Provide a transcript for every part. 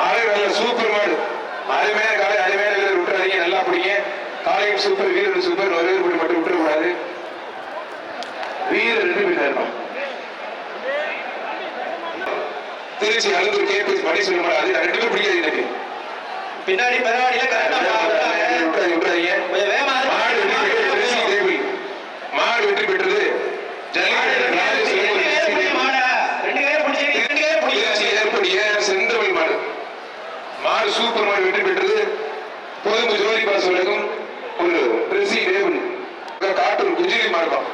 ஆளு நல்ல சூப்பர் மாடு அருமையான காலை அருமையான வீரர் விட்டுறாதீங்க நல்லா பிடிங்க காலையும் சூப்பர் வீரர் சூப்பர் ஒரு வீரர் போட்டு மட்டும் விட்டுறக்கூடாது வீரர் ரெண்டு பேர் இருக்கணும் திருச்சி அழுந்தூர் கேபி மணி சொல்ல மாட்டாது ரெண்டு பேரும் பிடிக்காது எனக்கு பின்னாடி பெருவாடியில விட்டுறாதீங்க விட்டுறாதீங்க மாடு வெற்றி பெற்றது மாடு வெற்றி பெற்றது ஜல்லிக்கட்டு ராஜேஷ் ரெண்டு பேரும் பிடிச்ச மாடா ரெண்டு பேரும் பிடிச்ச ரெண்டு பேரும் திருச்சி பிடிச்ச ஏற்படிய செந்தமிழ் மாடு மாடு சூப்பர் மாடு வெற்றி பெற்றது. பொதும்பு ஜோதி பாஸ் உலகம் ஒரு பிரசி தேவன் காட்டூர் குஜிலி மாடுதான்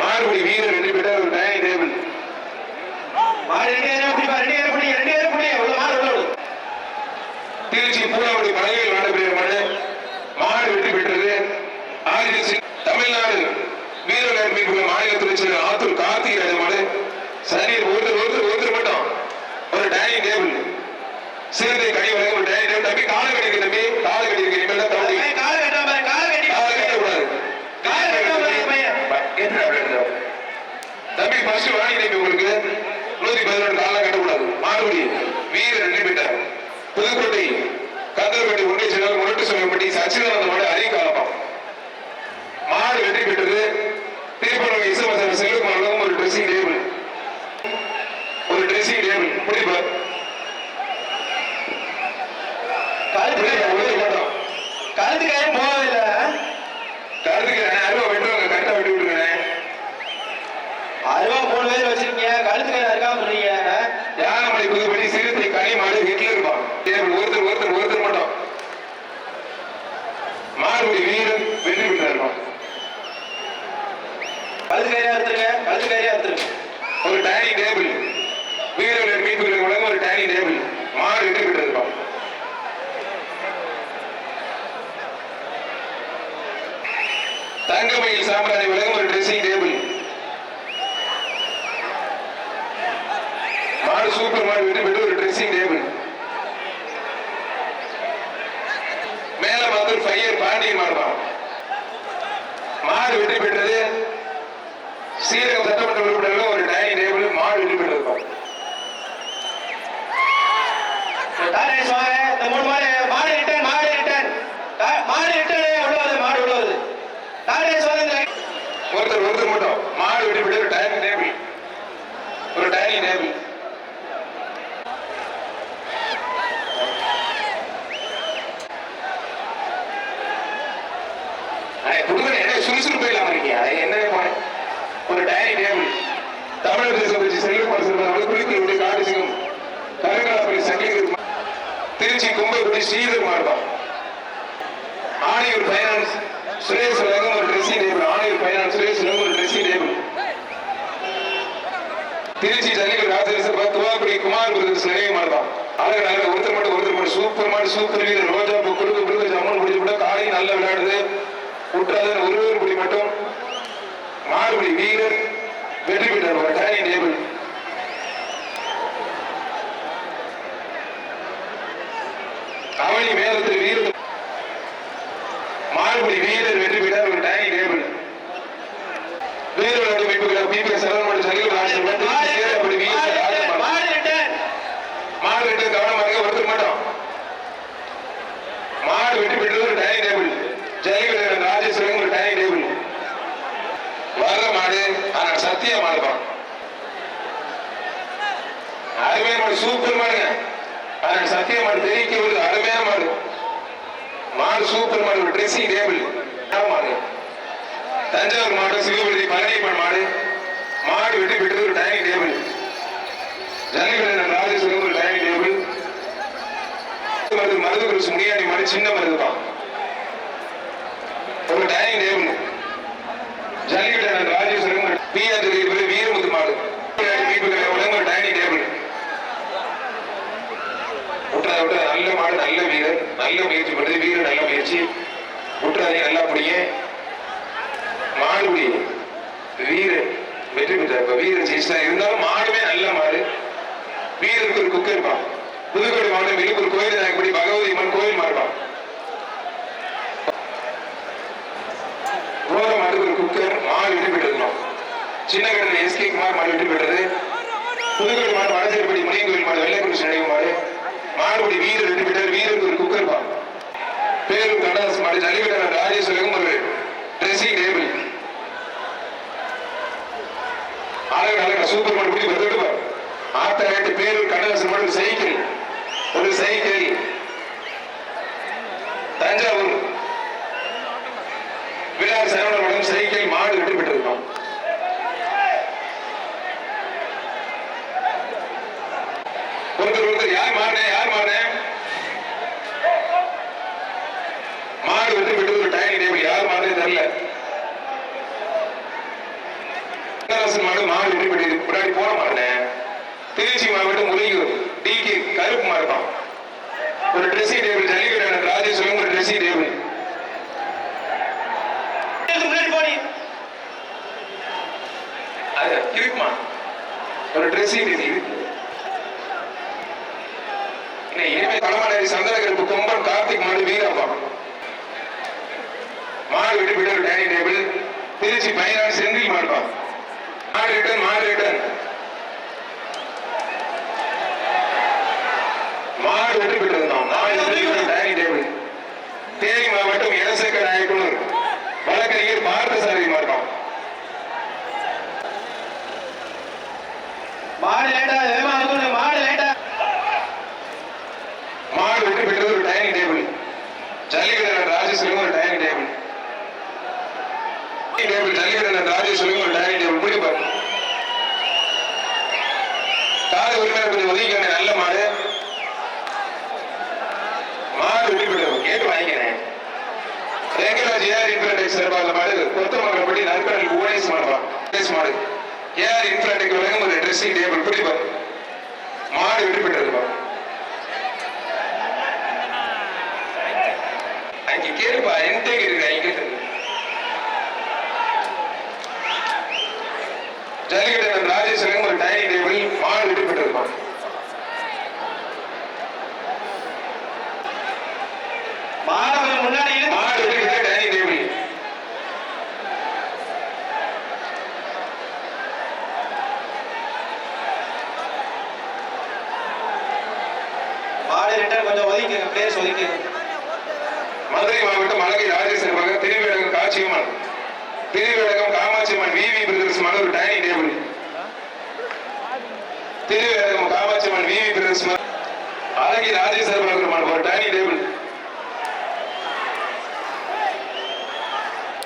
மாடுபடி வீரர் வெற்றி பெற்ற ஒரு நய தேவன் திருச்சி பூலாவடி மலையில் நடைபெறுகிற மாடு. மாடு வெற்றி பெற்றது. ஆதிசி தமிழ்நாடு வீரர்கள் மாநிலத்தில் சேர்ந்த ஆத்தூர் கார்த்திகராஜ மாடு. சரி ஒருத்தர் ஒருத்தர் ஒருத்தர் மட்டும். ஒரு டைனிங் டேபிள் சிறுத்தை கனி வழங்க டேபிள் தம்பி காலை கடிக்க தம்பி. காலை கடிக்க இனிமேல் தம்பி. அவன் காலை கட்டாம பாரு, காலை கட்டி. காலை கட்டக்கூடாது காலை கட்டாம தம்பி ஃபர்ஸ்ட் வாங்கி தம்பி உங்களுக்கு நூத்தி பதினொன்று காலம் கட்டக்கூடாது. மாறுபடி வீரர் வெற்றி பெற்றார் புதுக்கோட்டை கந்தர்பேட்டை ஒன்றிய செயலாளர் முரட்டு சொல்லப்பட்டி சச்சிதானந்த மாடு அறிகாலமா மாடு வெற்றி பெற்றது. திருப்பூர் இசமசர் செல்வகுமார் ஒரு ட்ரெஸ்ஸிங் டேபிள் ஒரு ட்ரெஸ்ஸிங் டேபிள் முடிப்பா. கழுத்து கயிறு மாட்டோம் கழுத்து கயிறு போகவில்லை கருத்துக்கு அருவா வெட்டுவாங்க கரெக்டா வெட்டி விட்டுருங்க அருவா மூணு பேர் வச்சிருக்கீங்க கழுத்து கயிறு இருக்காம சொல்றீங்க யானமலை புதுப்பட்டி சிறுத்தை கனி மாடு வீட்டுல இருப்பான். டேபிள் ஒருத்தர் ஒருத்தர் ஒருத்தர் மட்டும். மாறுபடி வீரன் வெற்றி பெற்றார் கழுத்து கயிறா எடுத்துருங்க கழுத்து கயிறா எடுத்துருங்க ஒரு டைனிங் டேபிள். வீரர்கள் மீட்புகளுக்கு வழங்க ஒரு டைனிங் டேபிள். மாடு வெற்றி பெற்றிருப்பான். தங்கமயில் சாம்ராஜ்ய விலகும் ஒரு ட்ரெஸ்ஸிங் டேபிள் மாடு சூப்பர் மாடு வெற்றி பெற்று ஒரு ட்ரெஸ்ஸிங் டேபிள் மேல வந்து ஃபையர் பாண்டியன் மாடுதான். மாடு வெற்றி பெற்றது சீரகம் சட்டமன்ற உறுப்பினர்கள் ஒரு டைனிங் டேபிள் மாடு வெற்றி பெற்றிருக்கோம் தானே. வாங்க இந்த மூணு மாதிரி மாடு ரிட்டர்ன் மாடு ரிட்டர்ன் மாடு ரிட்டர்ன் உள்ள வருது மாடு உள்ள வருது டாரேஸ் வாங்க இந்த ஒருத்தர் மாடு வெட்டி விட ஒரு டைனிங் டேபிள் ஒரு டைனிங் டேபிள் குடும்பம் என்ன சுறுசுறுப்பு இல்லாம இருக்கீங்க அது என்ன போனேன் ஒரு டயரி டேபிள் தமிழக தேசம் வச்சு செல்வகுமார் சிறுவர்கள் குளித்தலுடைய காட்டுசிங்கம் கருங்காலப்பள்ளி சங்கீதர் திருச்சி கும்பகுடி ஸ்ரீதர் மாடுவா ஆணையூர் ஃபைனான்ஸ் சுரேஷ் வழங்கும் ஒரு dressing table Anaiyur finance Suresh வழங்கும் ஒரு ட்ரெஸ்ஸிங் டேபிள் திருச்சி ஜல்லிக்கட்டு ராஜேஸ்வர் பா துவாக்குடி குமார் பிரதர்ஸ் நிறைய மாட்டான் அழகு அழகு ஒருத்தர் மட்டும் ஒருத்தர் மட்டும் சூப்பர் மாடு சூப்பர் வீரர் ரோஜா பூ கொடுக்க கொடுக்க ஜம்மன் முடிச்சு கூட காளி நல்லா விளையாடுது. விட்டாத ஒரு ஒரு புடி மட்டும். மாறுபடி வீரர் வெற்றி பெற்றார் ஒரு டைனிங் டேபிள். அவனி மேலத்தில் வீரர் மாறுபடி வீரர் வெற்றி பெற்றார் ஒரு டைனிங் டேபிள். வீரர் அமைப்புகள் பிபிஎஸ் சரவணன் மற்றும் சலிகள் ஆசிரியர் மாடு அப்படி வீரர் மாடு ராஜகுமார். மாடு ரிட்டர்ன் மாடு வெட்டு கவனமா இருக்க ஒருத்தர் மட்டும் மாடு வெட்டி பெற்றது ஒரு டைனிங் டேபிள் ஜல்லிக்கட்டு ராஜேஸ்வரன் ஒரு டைனிங் டேபிள் வர்ற மாடு ஆனா சத்திய மாடுதான் அருமையான மாடு சூப்பர் மாடுங்க அதனால சத்திய மாடு தெரிவிக்க ஒரு அருமையா மாடு மாடு சூப்பர் மாடு ஒரு ட்ரெஸ்ஸிங் டேபிள் மாடு தஞ்சாவூர் மாவட்டம் சிவபுரி பழனியம்மன் மாடு. மாடு வெட்டி பெற்றது ஒரு டைனிங் டேபிள் ஜல்லிக்கட்டு ராஜேஸ்வரம் ஒரு டைனிங் டேபிள் மருந்து மருது குருசு முனியாண்டி மாடு சின்ன மருந்து தான் ஒரு dining table jallikattu Rajeswaran PR Veeramuthu மாடு மீட்புகளை வழங்க ஒரு டைனிங் டேபிள் விட்டுறா விட்டுறா நல்ல மாடு நல்ல வீரர் நல்ல முயற்சி பண்ணுது வீரர் நல்ல முயற்சி. விட்டுறாதே நல்லா பிடிங்க. மாடுபடி வீரர் வெற்றி பெற்றார். இப்ப வீரர் ஜெயிச்சா இருந்தாலும் மாடுமே நல்ல மாடு. வீரருக்கு ஒரு குக்கர் இருப்பான். புதுக்கோட்டை மாவட்டம் விழுப்புரம் கோயில் நாயக்கப்படி பகவதி அம்மன் கோயில் மாறுவான் ரோட மாட்டுக்கு ஒரு குக்கர் மாடு வெற்றி பெற்றிருக்கணும் சின்ன கடல் எஸ்கே குமார் மாடு வெற்றி பெற்றது. புதுக்கோட்டை மாவட்டம் வடசேரிப்படி முனியன் கோயில் மாடு வெள்ளைக்குறிச்சி நினைவு மாடுபடி வீரர் ரெண்டு பேர் வீரருக்கு ஒரு குக்கர் பா பேரும் கடலாசு மாடு ஜல்லிக்கட்டு ராஜேஸ்வரகம் ஒரு ட்ரெஸ்ஸிங் டேபிள் அழகு அழகா சூப்பர் மார்க்கெட் பிடி வந்து விடுவார் ஆத்தாயிரத்து பேரும் கடலாசு மாடு சைக்கிள். ஒரு சைக்கிள். தஞ்சாவூர். விழா சரவணன் சைக்கிள் மாடு வெற்றி பெற்றிருக்கோம் ஒருத்தர் ஒருத்தர் யார் மாறினேன் யார் மாறினேன் மாடு வெற்றி ஒரு டைனிங் டேபிள் யார் மாதிரி தெரியல. மாடு மாடு வெற்றி பெற்றது முன்னாடி திருச்சி மாவட்டம் முருகூர் டிகே கருப்பு மாறுப்பான் ஒரு ட்ரெஸ்ஸிங் டேபிள் ஜல்லிக்கட்டு ராஜேஸ்வரம் ஒரு ட்ரெஸ்ஸிங் டேபிள் இருக்குமா? ஒரு ட்ரெஸ்ஸிங் டேபிள் இனிமே தலைமலை சந்திரகருப்பு கொம்பன் கார்த்திக் மாடு வீரப்பா மாடு விட்டு விட்டு டைனிங் டேபிள் திருச்சி பையனாடு செந்தில் மாடுப்பா மாடு ரிட்டன் மாடு ரிட்டன் மாடு விட்டு விட்டு இருந்தோம் டைனிங் டேபிள் தேனி மாவட்டம் இளசேகர் நாயக்கனூர். வழக்கறிஞர் பார்த்தசாரதி மாடுப்பான் மாடு லேட்டா வந்து மாடு லேட்டா மாடு விட்டு விட்டது ஒரு டைனிங் டேபிள் ஜல்லிக்கட்டு ராஜேஸ்வரம் ஒரு டேபிள் ஜல்லிக்கட்டு சொல்லி ஒரு டைனிங் டேபிள் பிடிப்பார் காலை உரிமையை கொஞ்சம் ஒதுக்கிக்கங்க நல்ல மாடு. மாடு விட்டு போயிடும் கேட்டு வாங்கிக்கிறேன். ரெகுலர் ஏஆர் இன்ஃபிராடெக் சார்பாக மாடு. கொத்தமங்கலப்பட்டி நற்கடல் புவனேஸ் மாடுவா புவனேஸ் மாடு ஏஆர் இன்ஃபிராடெக் வழங்கும் ஒரு ட்ரெஸ்ஸிங் டேபிள் பிடி பாரு மாடு விட்டு விட்டதுப்பா அங்க கேளுப்பா என்கிட்ட இருக்கு அங்க ஜல்லிக்கட்டு ராஜேஸ்வரன் ஒரு டைனிங் டேபிள் மாடு விட்டு பெற்றிருப்பான் மாடு கொஞ்சம் முன்னாடி இழுத்து மாடு விட்டு டைனிங் டேபிள் மாடு ரிட்டர்ன் கொஞ்சம் ஒதுக்கிங்க பிளேஸ் ஒதுக்கிங்க மதுரை மாவட்டம் மலகை ராஜேஸ்வரன் மகன் திருவேடகம் காட்சியம்மன் திருவேடகம் காமாட்சியம்மன் விவி பிரதர்ஸ் மகன் ஒரு dining table Thiruvedagam Kamatchiyamman VV brothers மகன் அழகி ராஜேஸ்வரன் மகன் ஒரு டைனிங் டேபிள்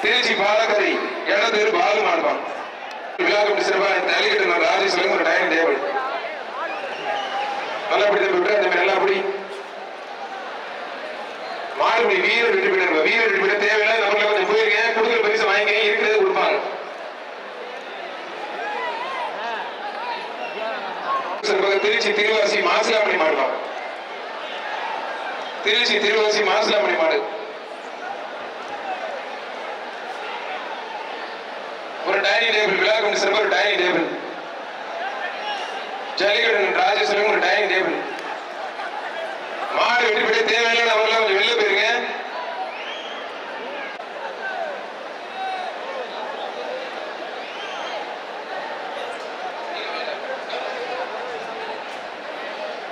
திருச்சி பாலக்கரை இடத்தேரு பாலு மாடுவான் விழா கமிட்டி சிறப்பாக நான் ராஜேஸ்வரன் ஒரு டைனிங் டேபிள் நல்லா அப்படி தம்பி விட்டு மாதிரி நல்லா அப்படி மாடுபடி வீரர் வெற்றி பெற்ற வீரர் வெற்றி பெற்ற தேவையில்லை. நம்மள கொஞ்சம் போயிருக்கேன் கொடுக்குற பரிசு வாங்கி இருக்கிறது கொடுப்பாங்க. திருச்சி திருவாசி மாசிலாமணி மாடுவான் திருச்சி திருவாசி மாசிலாமணி மாடு. ஒரு டைனிங் டேபிள் விழா கொண்டு சிறப்பு ஒரு டைனிங் டேபிள் ஜல்லிக்கட்டு ராஜேஸ்வரம் ஒரு டைனிங் டேபிள் மாடு வெட்டி போய் தேவையில்லை அவங்களாம் கொஞ்சம் வெளில போயிருங்க.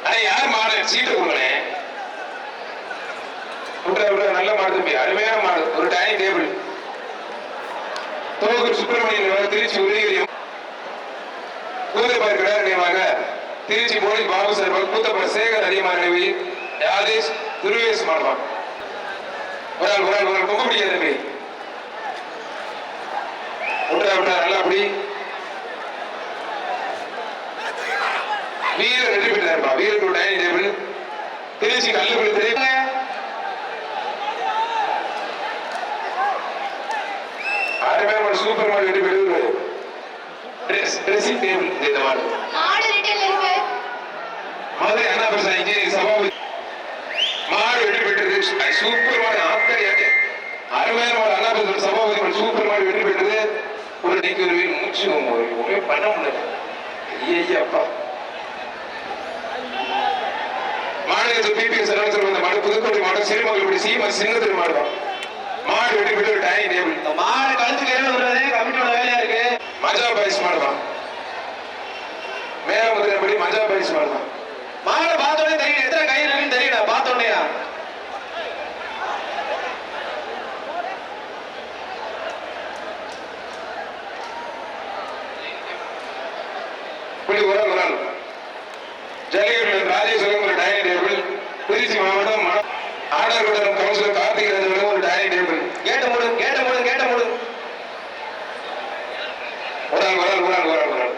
அண்ணா யார் மாடு? சீட்டு கொடுங்களேன். விட்ற விட்ற நல்ல மாடு தம்பி. அருமையான மாடு ஒரு டைனிங் டேபிள் தோகூர் சுப்பிரமணியன் திருச்சி உதயகிரியம் கூதப்பார் கிடார் நியமாக திருச்சி போலீஸ் பாபு சார்பாக கூத்தப்பட சேகர் அதிகமாக நினைவு யாதேஷ் துருவேஷ் மாடுவான் ஒரு ஆள் ஒரு ஆள் ஒரு ஆள். பொங்க முடியாது தம்பி. விட்டா விட்டா நல்லா அப்படி வீரர் ரெடி பண்ணிட்டாருப்பா வீரர் டைனிங் டேபிள் திருச்சி கல்லுக்குள் தெரியும் அருமையான ஒரு சூப்பர் ட்ரெஸ் ட்ரெஸ்ஸிங் டேபிள் இந்த மாடு மாடு ரிட்டர்ன் இருக்கு மதுரை அண்ணா பிரசா இன்ஜினியரிங் சபாபதி. மாடு வெற்றி பெற்றது சூப்பர் மாடு ஆத்தரியாச்சு அருமையான அண்ணா பிரசா சபாபதி சூப்பர் மாடு வெற்றி பெற்றது ஒரு நீங்க ஒரு வீடு மூச்சு ஒண்ணுமே பண்ண முடியல. ஐயப்பா மாநிலத்தில் பிபி சரவணன் வந்த மாடு புதுக்கோட்டை மாடு சிறுமங்கலப்படி சீமா சின்னத்தில் மாடு பெற்று ஒரு டைனிங் டேபிள் மாடு கழுத்துக்கு ஏற விடுறது கமிட்டியோட வேலையா இருக்கு. மஜா பாய்ஸ் மாடுதான் மேல முதலப்படி மஜா பாய்ஸ் மாடுதான் மாடை பார்த்தோன்னே தெரியும் எத்தனை கை இருக்குன்னு இப்படி ஒரு ஒரு நாள் ஜல்லிக்கட்டு ராஜேஸ்வரம் ஒரு டைனிங் டேபிள் திருச்சி மாவட்டம் ம- ஆடர்குடம் கவுன்சிலர் கார்த்திக் ராஜன் ஒரு டைனிங் டேபிள் கேட்ட மூடு கேட்ட மூடு கேட்ட மூடு ஒரு ஆள் ஒரு ஆள் ஒரு ஆள் ஒரு ஆள் ஒரு ஆள்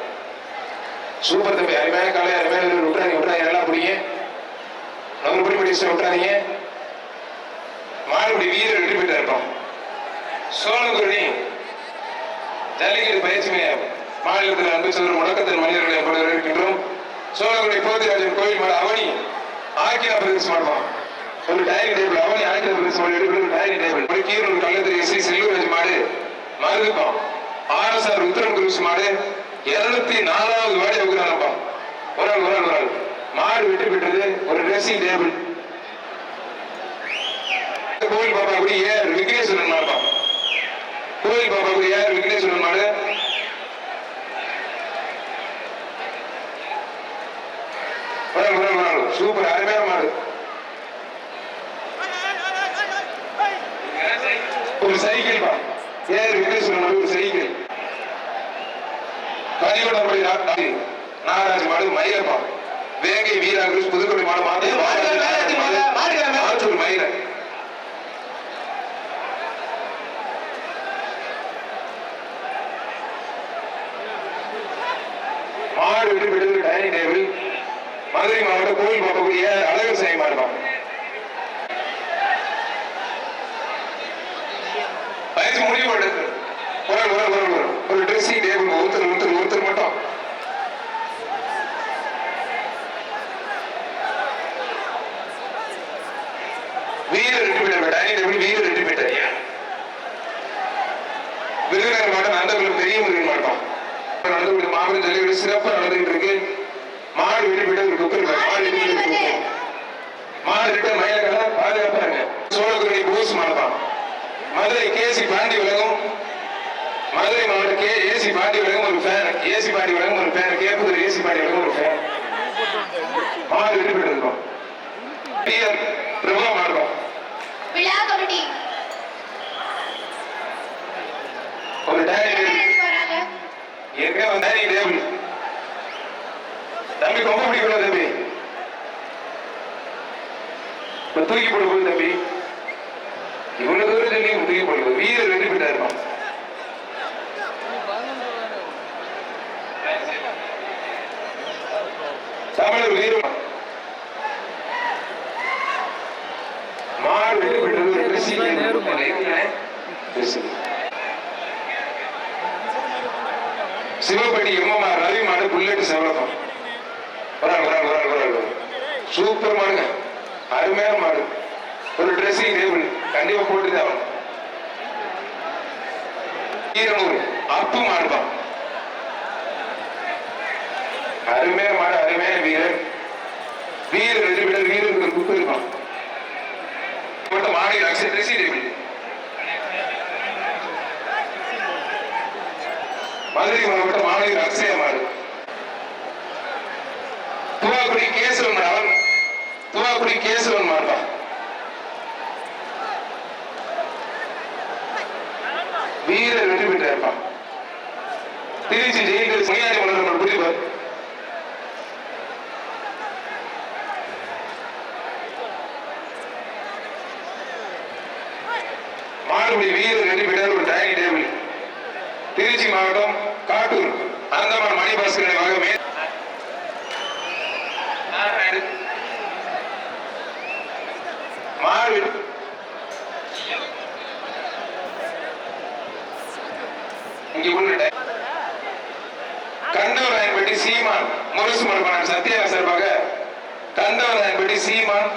சூப்பர் தம்பி அருமையான காலை அருமையான வீரர் விட்டுறாங்க விட்டுறாங்க நல்லா பிடிங்க நம்ம பிடி பிடி விட்டுறாதீங்க வீரர் வெற்றி பெற்று இருப்போம் சோழகுருணி ஜல்லிக்கட்டு பயிற்சி மையம் மாநிலத்தில் அன்பு செல்வர் முழக்கத்தின் மனிதர்களை அப்படி சோழகுருணி போதிராஜன் கோயில் மாடு அவனி ஆக்கியா பிரதேசம் ஆடுவோம் ஒரு டைரி டேபிள் அவனி ஆக்கியா பிரதேசம் எடுக்கிறது டைரி டேபிள் ஒரு கீரூர் கள்ளத்திரி ஸ்ரீ செல்வராஜ் மாடு மருதுப்பம் ஆர்எஸ்ஆர் உத்தரம் குருஸ் மாடு இருநூத்தி நாலாவது வாடி வைக்கிறானப்பா ஒரு ஆள் ஒரு ஆள் ஒரு ஆள். மாடு வெற்றி பெற்றது ஒரு ட்ரெஸ்ஸிங் டேபிள் கோயில் பாப்பா குடி ஏஆர் விக்னேஸ்வரன் மாடுப்பா கோயில் பாப்பா குடி ஏஆர் விக்னேஸ்வரன் மாடு. சூப்பர் அருமையான மாடு. ஒரு சைக்கிள் பா. ஏஆர் விக்னேஸ்வரன் மாடு ஒரு சைக்கிள். கலிகொடம்படி நாகராஜ் மாடு மயிலப்பா. வேங்கை வீராகிருஷ் புதுக்கோட்டை மாடு மாடு. ஆத்தூர் மயில மாடு விட்டு விடுதலை டைனிங் டேபிள் மதுரை மாவட்டம் கோவில் பார்க்கக்கூடிய அழகர் சாமி மாடுதான் பயிற்சி முடிவு எடுத்து ஒரு ஒரு ஒரு ஒரு ஒரு ட்ரெஸ்ஸிங் டேபிள் ஒருத்தர் ஒருத்தர் ஒருத்தர் மட்டும். ரெண்டு மீட்டர் டைனிங் டேபிள் ரெண்டு மீட்டர் விருதுநகர் மாவட்டம் நந்தகுலம் பெரிய முருகன் மாவட்டம் நடந்து மாபெரும் ஜல்லிக்கட்டு சிறப்பாக நடந்துகிட்டு இருக்கு மாடு வெட்டி போயிட்டு ஒரு குக்கர் மாடு வெட்டி போயிட்டு ஒரு குக்கர் மாடு கிட்ட மயிலக்கடை பாதுகாப்பா இருங்க சோழகுடி பூஸ் மாடுதான் மதுரை கேசி பாண்டி உலகம் மதுரை மாவட்டம் கே ஏசி பாண்டி உலகம் ஒரு ஃபேன் ஏசி பாண்டி உலகம் ஒரு ஃபேன் கேப்புதூர் ஏசி பாண்டி உலகம் ஒரு ஃபேன் மாடு வெட்டி போயிட்டு இருக்கோம் டிஆர் பிரபா மாடுதான் விழா கமிட்டி ஒரு டைனிங் டேபிள் ஒரு டைனிங் டேபிள் தம்பி ரொம்ப பிடிக்கணும் தம்பி இப்ப தூக்கி போடுவோம் தம்பி. இவ்வளவு தூரம் சொல்லி தூக்கி போடுவோம் வீரர் வெற்றி பெற்றா தமிழர் வீரம்? மாடு வெற்றி பெற்றது ஒரு dressing dressing. சிவப்படி எம்எம்ஆர் ரவி மாடு புல்லட் செவலகம் வராங்க வராங்க வராங்க ஆள், சூப்பர் மாடுங்க. அருமையான மாடு ஒரு ட்ரெஸ்ஸிங் டேபிள் கண்டிப்பா போட்டு தான் ஈரனூர் அப்பு மாடுதான் அருமையான மாடு அருமையான வீரர். வீரர் ரெண்டு பேர் வீரர்கள் குப்பு இருப்பான் மட்டும் மாடி ட்ரெஸ்ஸிங் டேபிள் மதுரை. மாவட்ட மாநகர் அக்ஷய மாடு. தூவாக்குடி கேசவன் அவன் துவாக்குடி கேசவன் மாடுவா வீரர் வெற்றி பெற்ற இருப்பான் திருச்சி ஜெயிகள் மணியாரி மலர் புரிவார் மாறுபடி வீரர் வெற்றி பெற்றார் ஒரு டைனிங் டேபிள். திருச்சி மாவட்டம் காட்டூர். அந்தமான் மணிபாஸ்கர் இங்க உள்ள கண்டவராயன்பட்டி சீமான் முரசு மண்பான் சத்யா சார்பாக கண்டவராயன்பட்டி சீமான்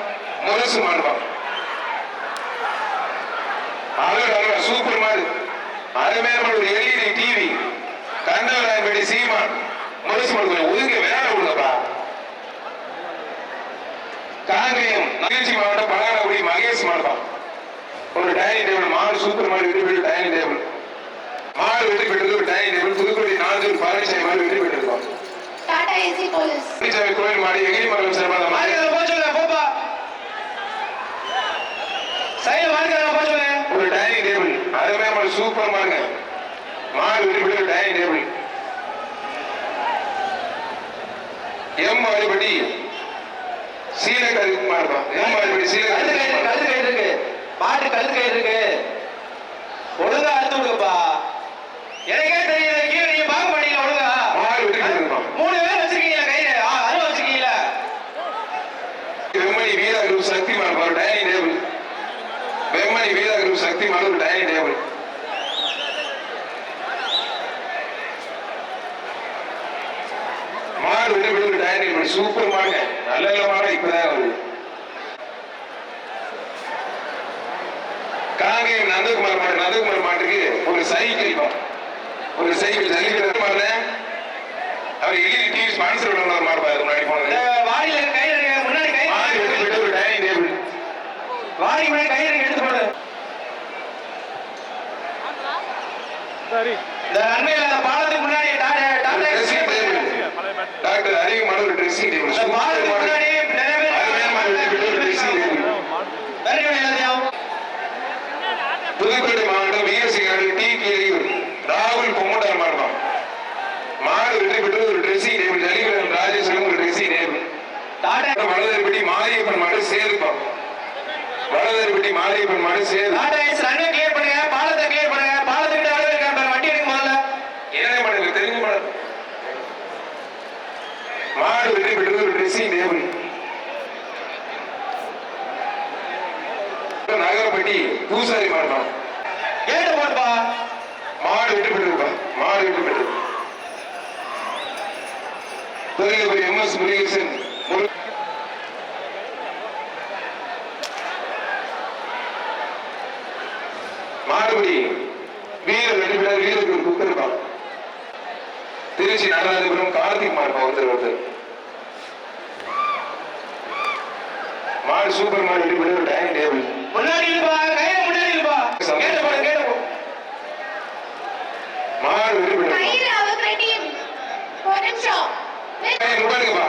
முரசு மண்பான் அழகு அழகா சூப்பர் மாதிரி அருமையான ஒரு எல்இடி டிவி கண்டவராயன்படி சீமான் முரசு மாடு ஒதுங்க வேற விடுங்கப்பா. காங்கேயம் மகிழ்ச்சி மாவட்டம் பழகானகுடி மகேஷ் மாடுப்பா ஒரு டைனிங் டேபிள் மாடு சூப்பர் மாடு வெற்றி டைனிங் டேபிள். மாடு வெற்றி டைனிங் டேபிள் புதுக்கோட்டை நானூறு பழனிசாமி மாடு வெற்றி பெற்றிருக்கோம் டாடா ஏசி போலீஸ். பழனிசாமி கோயில் மாடி எகிரிமங்கலம் சார்பாக மாடு. மாடு போக சொல்லுங்க போப்பா. மாடு போக சொல்லுங்க. ஒரு டைனிங் டேபிள். அருமையான மாடு சூப்பர் மாடுங்க. மாடு விரும்பி டைனிங் டேபிள். எம் வாடிப்பட்டி சீலக்கரு மாடுப்பா எம் கயிறு சீலக்கரு கழுத்து கயிறு இருக்கு. மாட்டு கழுத்து கயிறு இருக்கு ஒழுங்கா அறுத்து விடுங்கப்பா எனக்கே தெரியல கீழே நீங்க பார்க்க மாட்டீங்களா ஒழுங்கா மாடு வெற்றி பெற்றிருப்பா மூணு பேர் வச்சிருக்கீங்க கயிறு ஆ, அருவா வச்சிருக்கீங்களா வெம்மணி வீரா குரூப் சக்தி மாடு ஒரு டைனிங் டேபிள் வெம்மணி வீரா மாடு ஒரு டைனிங் டேபிள் மாடு பெற்று ஒரு டைனிங் டேபிள் சூப்பர் மாடுங்க. நல்ல நல்ல மாடு இப்பதான் வருது. காங்கேயம் நந்தகுமார் மாடு நந்தகுமார் மாட்டுக்கு ஒரு சைக்கிள். ஒரு சைக்கிள் ஜல்லிக்கட்டு மாடுல. அவர் எல்இடி டிவி ஸ்பான்சர் பண்ண மாடு பாரு முன்னாடி போனது. கயிறு இருக்கு முன்னாடி மாடு வெற்றி கயிறு பெற்று ஒரு டைனிங் டேபிள் வாடி. முன்னாடி கயிறு இந்த நன்மையில பாலத்துக்கு முன்னாடி டாடா ட்ரெஸ்ஸிங் டேபிள் டாக்டர் அறிவு மாடு ஒரு ட்ரெஸ்ஸிங் டேபிள் இந்த பாலத்துக்கு முன்னாடி புதுக்கோட்டை மாவட்டம் வீரசிங்காடு டி கீரியூர் ராகுல் பொம்மட்டார் மாடுதான் மாடு வெற்றி பெற்று ஒரு ட்ரெஸ்ஸிங் டேபிள் ஜல்லிக்கட்டு ராஜேஸ்வரம் ஒரு ட்ரெஸ்ஸிங் டேபிள் டாடா வலதர்பட்டி மாரியப்பன் மாடு சேருப்பா வலதர்பட்டி மாரியப்பன் மாடு சேரு ரன்னை கிளியர் பண்ணுங்க. பாலத்தை கிளியர் பண்ணுங்க பாலத்துக்கிட்ட அளவு இருக்க பாரு, வண்டி எடுங்க முதல்ல என்ன மாடு எனக்கு தெரிஞ்ச மாடு மாடு வெற்றி பெற்றது ட்ரெஸ்ஸிங் டேபிள் நகரப்பட்டி பூசாரி மாடுதான். கேட்டு போட்டுப்பா மாடு வெற்றி பெற்றிருப்பா. மாடு வெற்றி பெற்றது. தொழிலபுரி எம் எஸ் முருகேசன் முரு- மாடுபடி வீர வெற்றி பெற்ற புத்தர் இருப்பான். திருச்சி நடராஜபுரம் கார்த்திக் மாடுப்பா ஒருத்தர் ஒருத்தர். மாடு சூப்பர் பெற்ற ஒரு டைனிங் டேபிள் முன்னாடி இருப்பா கையில முன்னாடி இருப்பா கேட்டு போடு கேட்டு போ மாடு அவங்க டீம் ஒரு நிமிஷம். முன்னாடிப்பா கேட்டு